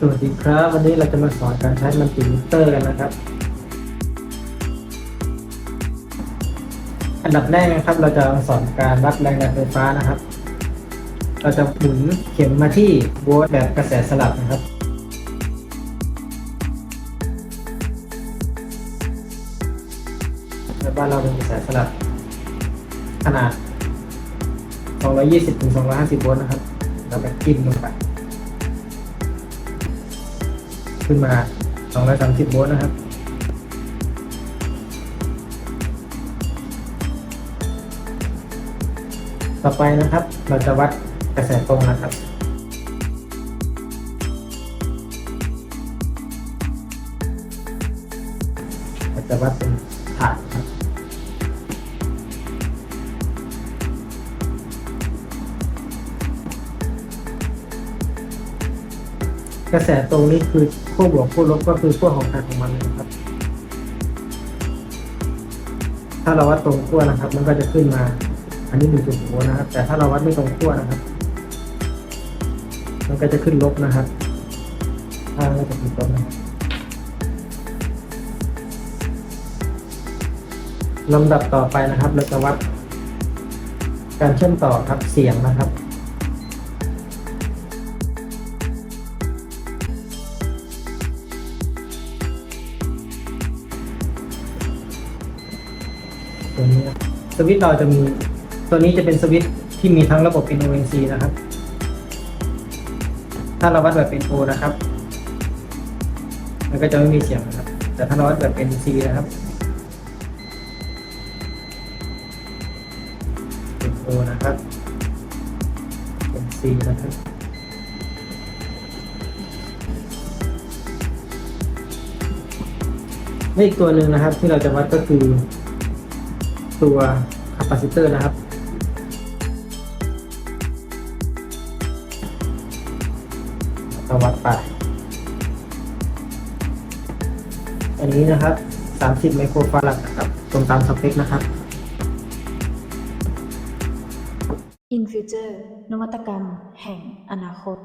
สวัสดีครับ วันนี้เราจะมาสอนการใช้มันติมิเตอร์กันนะครับ อันดับแรกนะครับ เราจะสอนการวัดแรงดันไฟฟ้านะครับ เราจะหมุนเข็มมาที่โวลต์แบบกระแสสลับนะครับในบ้านเราเป็นกระแสสลับ ขนาด 220ถึง250 โวลต์นะครับ เราไปจิ้มลงไป ขึ้นมา 230 โวลต์นะครับต่อไปนะครับ เราจะวัดกระแสตรงนะครับ เราจะวัดเป็น กระแสตรงนี้คือขั้วบวกขั้วลบก็คือขั้วของการของมันนะครับ ถ้าเราวัดตรงขั้วนะครับ มันก็จะขึ้นมา อันนี้หนึ่งจุดโวนะครับ แต่ถ้าเราวัดไม่ตรงขั้วนะครับ มันก็จะขึ้นลบนะครับถ้าเราจะขึ้นลบนะครับลำดับต่อไปนะครับ เราจะวัดการเชื่อมต่อครับเสียงนะครับ ตัวนี้นะสวิตช์เราจะมีตัวนี้จะเป็นสวิตช์ที่มีทั้งระบบ NONC นะครับ ถ้าเราวัดแบบ NO นะครับ มันก็จะไม่มีเสียงนะครับ แต่ถ้าเราวัดแบบ NC นะครับ NO นะครับ NC นะครับและอีกตัวหนึ่งนะครับที่เราจะวัดก็คือ ตัวคาปาซิเตอร์นะครับ เราวัดไป อันนี้นะครับ 30 ไมโครฟารัดนะครับ ตรงตามสเปคนะครับ In Future นวัตกรรมแห่งอนาคต